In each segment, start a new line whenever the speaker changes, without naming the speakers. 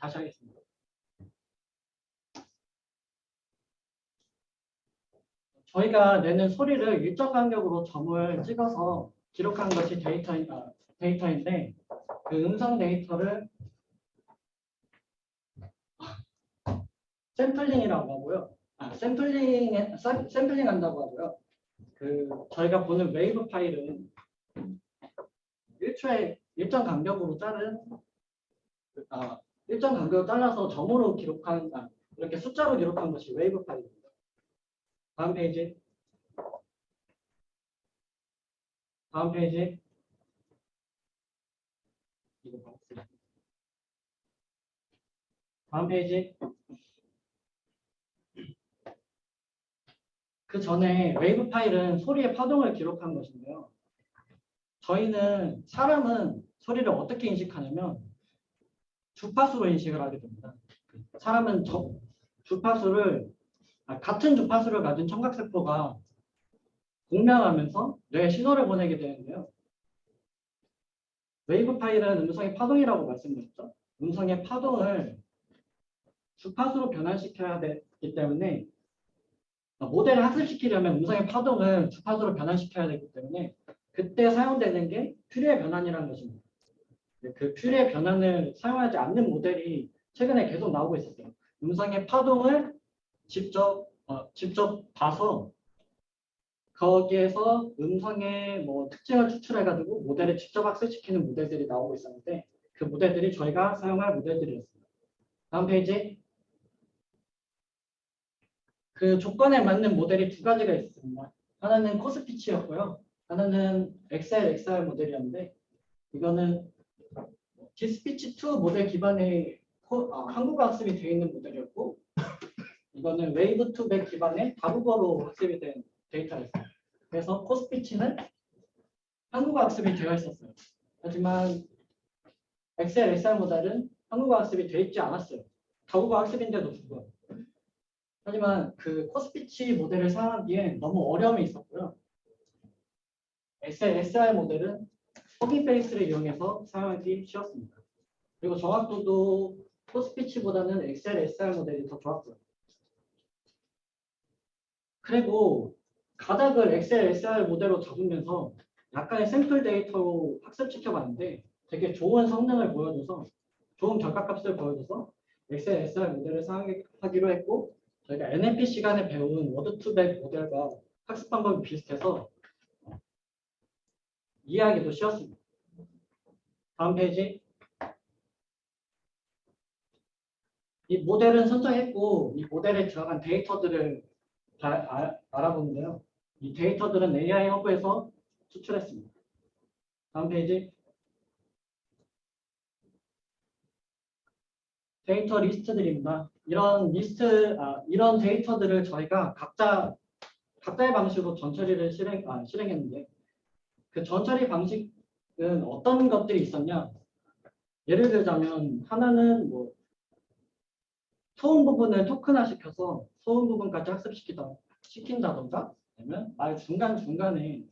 다시 하겠습니다. 저희가 내는 소리를 일정 간격으로 점을 찍어서 기록한 것이 데이터, 아, 데이터인데 그 음성 데이터를 샘플링이라고 하고요. 아, 샘플링, 샘플링 한다고 하고요. 그 저희가 보는 웨이브 파일은 1초에 일정 간격으로 자른 아, 일정 간격을 잘라서 점으로 기록한 아, 이렇게 숫자로 기록한 것이 웨이브 파일입니다. 다음 페이지. 다음 페이지. 다음 페이지. 그 전에 웨이브 파일은 소리의 파동을 기록한 것인데요. 저희는 사람은 소리를 어떻게 인식하냐면 주파수로 인식을 하게 됩니다. 사람은 저, 주파수를 아, 같은 주파수를 가진 청각세포가 공명하면서 뇌에 신호를 보내게 되는데요. 웨이브 파일은 음성의 파동이라고 말씀드렸죠. 음성의 파동을 주파수로 변환시켜야 되기 때문에 아, 모델을 학습시키려면 음성의 파동을 주파수로 변환시켜야 되기 때문에 그때 사용되는 게 퓨리의 변환이라는 것입니다. 네, 그 퓨리의 변환을 사용하지 않는 모델이 최근에 계속 나오고 있었어요. 음성의 파동을 직접 어, 직접 봐서 거기에서 음성의 뭐 특징을 추출해가지고 모델을 직접 학습시키는 모델들이 나오고 있었는데 그 모델들이 저희가 사용할 모델들이었습니다. 다음 페이지. 그 조건에 맞는 모델이 두 가지가 있습니다. 하나는 코스피치였고요. 하나는 엑셀 XR 모델이었는데 이거는 디스피치 2 모델 기반의 코- 아, 한국어 학습이 되어 있는 모델이었고 이거는 웨이브 2백 기반의 다국어로 학습이 된 데이터였어요. 그래서 코스피치는 한국어 학습이 되어 있었어요. 하지만 엑셀 XR 모델은 한국어 학습이 되어 있지 않았어요. 다국어 학습인데도 불구하고. 하지만 그 코스피치 모델을 사용하기에 너무 어려움이 있었고요. XR 모델은 허기 베이스를 이용해서 사용하기 쉬웠습니다. 그리고 정확도도 코스피치보다는 엑셀 SR 모델이 더 좋았어요. 그리고 가닥을 엑셀 SR 모델로 잡으면서 약간의 샘플 데이터로 학습시켜봤는데 되게 좋은 성능을 보여줘서 좋은 결과값을 보여줘서 엑셀 SR 모델을 사용하기로 했고 저희가 NLP 시간에 배운 워드2백 모델과 학습 방법이 비슷해서 이해하기도 쉬웠습니다. 다음 페이지. 이 모델은 선정했고 이 모델에 들어간 데이터들을 다 아- 알아보는데요. 이 데이터들은 AI 허브에서 추출했습니다. 다음 페이지. 데이터 리스트들입니다. 이런 리스트, 아, 이런 데이터들을 저희가 각자 각자의 방식으로 전처리를 실행, 아, 실행했는데 그 전처리 방식은 어떤 것들이 있었냐? 예를 들자면 하나는 뭐 소음 부분을 토큰화 시켜서 소음 부분까지 학습시키다 시킨다던가 아니면 말 중간 중간에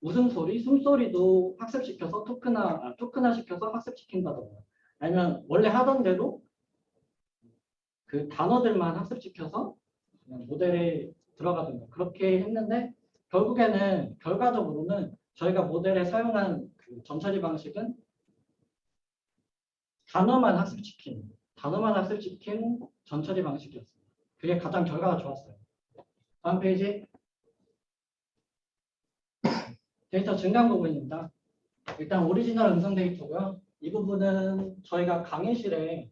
웃음소리, 숨소리도 학습시켜서 토큰화 아, 토큰화 시켜서 학습시킨다던가 아니면 원래 하던 대로 그 단어들만 학습시켜서 모델에 들어가던가 그렇게 했는데 결국에는 결과적으로는 저희가 모델에 사용한 그 점처리 방식은 단어만 학습시킨 단어만 학습시킨 전처리 방식이었습니다. 그게 가장 결과가 좋았어요. 다음 페이지 데이터 증강 부분입니다. 일단 오리지널 음성 데이터고요. 이 부분은 저희가 강의실에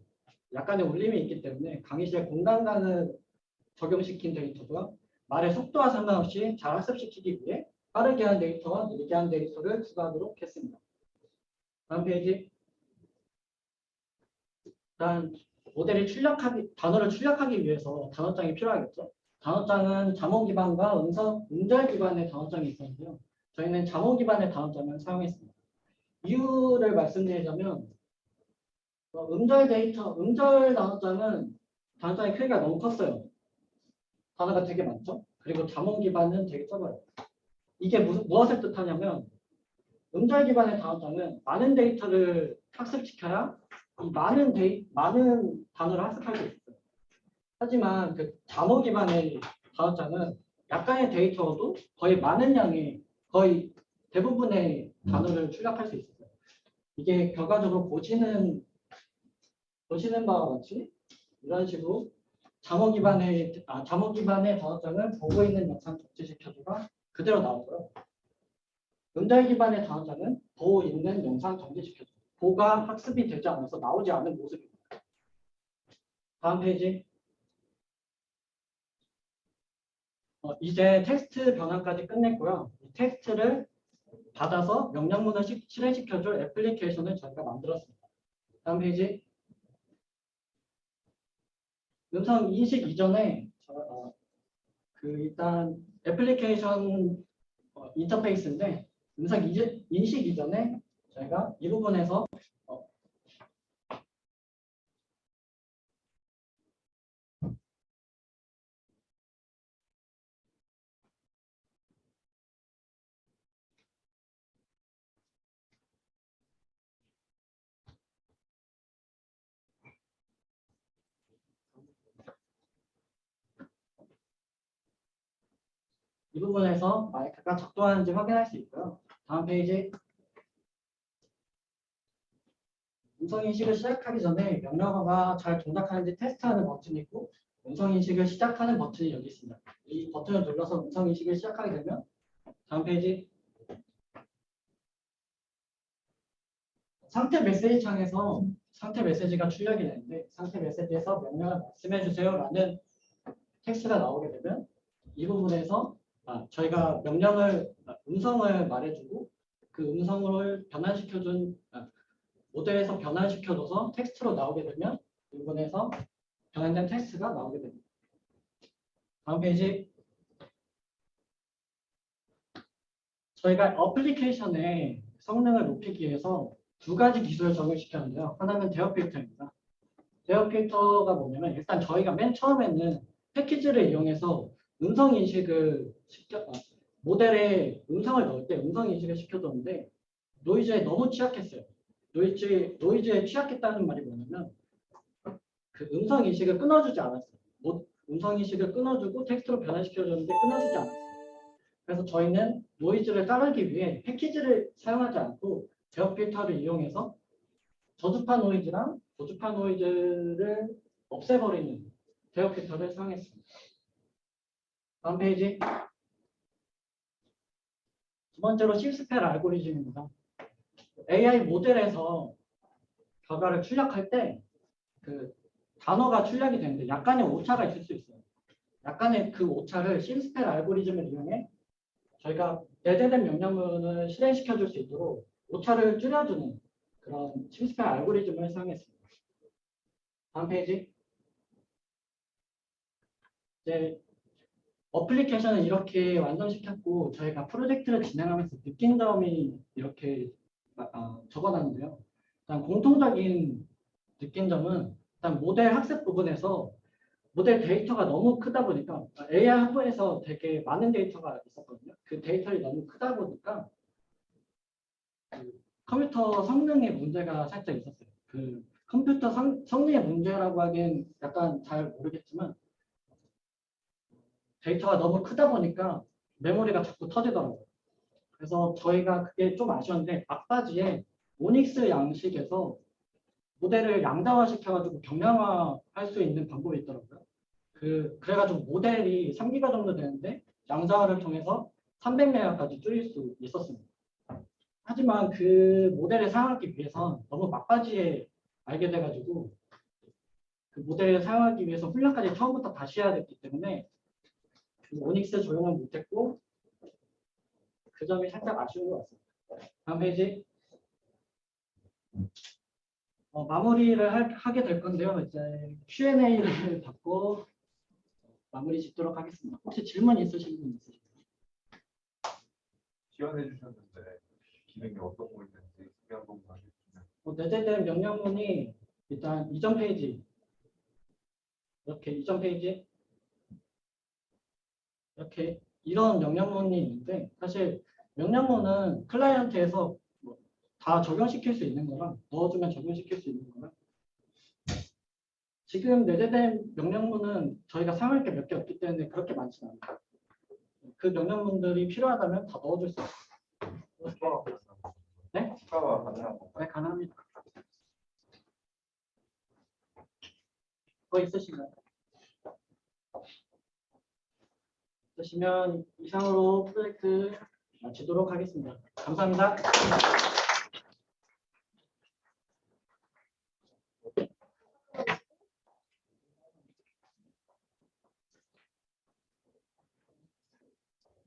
약간의 울림이 있기 때문에 강의실 공간감을 적용시킨 데이터고요. 말의 속도와 상관없이 잘 학습시키기 위해 빠르게 한 데이터와 느리게 한 데이터를 추가하도록 했습니다. 다음 페이지. 일단 모델이 출력하기 단어를 출력하기 위해서 단어장이 필요하겠죠. 단어장은 자몽 기반과 음성 음절 기반의 단어장이 있었는데요. 저희는 자몽 기반의 단어장을 사용했습니다. 이유를 말씀드리자면 어, 음절 데이터 음절 단어장은 단어장의 크기가 너무 컸어요. 단어가 되게 많죠. 그리고 자몽 기반은 되게 적어요. 이게 무슨 무엇을 뜻하냐면 음절 기반의 단어장은 많은 데이터를 학습시켜야 이 많은 데이 많은 단어를 학습할 수 있어요. 하지만 그 자모 기반의 단어장은 약간의 데이터도 거의 많은 양의 거의 대부분의 단어를 출력할 수 있어요. 이게 결과적으로 보시는 보시는 바와 같이 이런 식으로 자모 기반의 아, 자모 기반의 단어장을 보고 있는 영상 적재시켜주가 그대로 나오고요. 음절 기반의 단어장은 보고 있는 영상 정지시켜줘. 보가 학습이 되지 않아서 나오지 않은 모습입니다. 다음 페이지. 어, 이제 텍스트 변환까지 끝냈고요. 이 텍스트를 받아서 명령문을 시- 실행시켜줄 애플리케이션을 저희가 만들었습니다. 다음 페이지. 음성 인식 이전에 저, 어, 그 일단 애플리케이션 어, 인터페이스인데 음성 인식 이전에 저희가 이 부분에서 이 부분에서 마이크가 작동하는지 확인할 수 있고요. 다음 페이지. 음성 인식을 시작하기 전에 명령어가 잘 동작하는지 테스트하는 버튼이 있고 음성 인식을 시작하는 버튼이 여기 있습니다. 이 버튼을 눌러서 음성 인식을 시작하게 되면 다음 페이지 상태 메시지 창에서 상태 메시지가 출력이 되는데 상태 메시지에서 명령을 말씀해 주세요 라는 텍스트가 나오게 되면 이 부분에서 아, 저희가 명령을 아, 음성을 말해주고 그 음성을 변환시켜준 아, 모델에서 변환시켜줘서 텍스트로 나오게 되면 이 부분에서 변환된 텍스트가 나오게 됩니다. 다음 페이지. 저희가 어플리케이션의 성능을 높이기 위해서 두 가지 기술을 적용시켰는데요. 하나는 대어 필터입니다. 대어 필터가 뭐냐면 일단 저희가 맨 처음에는 패키지를 이용해서 음성 인식을 시켜 아, 모델에 음성을 넣을 때 음성 인식을 시켜줬는데 노이즈에 너무 취약했어요. 노이즈 노이즈에 취약했다는 말이 뭐냐면 그 음성 인식을 끊어주지 않았어요. 뭐, 음성 인식을 끊어주고 텍스트로 변환시켜줬는데 끊어주지 않았어요. 그래서 저희는 노이즈를 따르기 위해 패키지를 사용하지 않고 제어 필터를 이용해서 저주파 노이즈랑 고주파 노이즈를 없애버리는 제어 필터를 사용했습니다. 다음 페이지. 두 번째로 실스펠 알고리즘입니다. AI 모델에서 결과를 출력할 때 그 단어가 출력이 되는데 약간의 오차가 있을 수 있어요. 약간의 그 오차를 실스펠 알고리즘을 이용해 저희가 내재된 명령문을 실행시켜 줄 수 있도록 오차를 줄여주는 그런 실스펠 알고리즘을 사용했습니다. 다음 페이지. 이제 어플리케이션을 이렇게 완성시켰고 저희가 프로젝트를 진행하면서 느낀 점이 이렇게 아, 아, 적어놨는데요. 일단 공통적인 느낀 점은 일단 모델 학습 부분에서 모델 데이터가 너무 크다 보니까 AI 학부에서 되게 많은 데이터가 있었거든요. 그 데이터를 너무 크다 보니까 그 컴퓨터 성능에 문제가 살짝 있었어요. 그 컴퓨터 성, 성능의 문제라고 하기엔 약간 잘 모르겠지만 데이터가 너무 크다 보니까 메모리가 자꾸 터지더라고요. 그래서 저희가 그게 좀 아쉬웠는데 앞바지에 오닉스 양식에서 모델을 양자화 시켜가지고 경량화 할 수 있는 방법이 있더라고요. 그 그래가지고 모델이 3기가 정도 되는데 양자화를 통해서 300메가까지 줄일 수 있었습니다. 하지만 그 모델을 사용하기 위해선 너무 막바지에 알게 돼가지고 그 모델을 사용하기 위해서 훈련까지 처음부터 다시 해야 됐기 때문에 그 오닉스 조용을 못했고 그 점이 살짝 아쉬운 것 같습니다. 다음 페이지. 어, 마무리를 할- 하게 될 건데요. 이제 Q&A를 받고 마무리 짓도록 하겠습니다. 혹시 질문 있으신 분 있으신가요?
지원해 주셨는데 기능이 어떤 거 있는지 소개 한 번만 해주시면
어, 내재된 명령문이 일단 이전 페이지 이렇게 이전 페이지 이렇게 이런 명령문이 있는데 사실 명령문은 클라이언트에서 뭐 다 적용시킬 수 있는 거랑 넣어주면 적용시킬 수 있는 거랑 지금 내재된 명령문은 저희가 사용할 게 몇 개 없기 때문에 그렇게 많지는 않아요. 그 명령문들이 필요하다면 다 넣어줄 수 있어요. 네?
추가가 건가요?
네, 가능합니다. 더 있으신가요? 있으시면 이상으로 프로젝트 마치도록 하겠습니다. 감사합니다.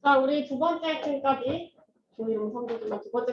자, 우리 두 번째 팀까지 조용 선보지만 두 번째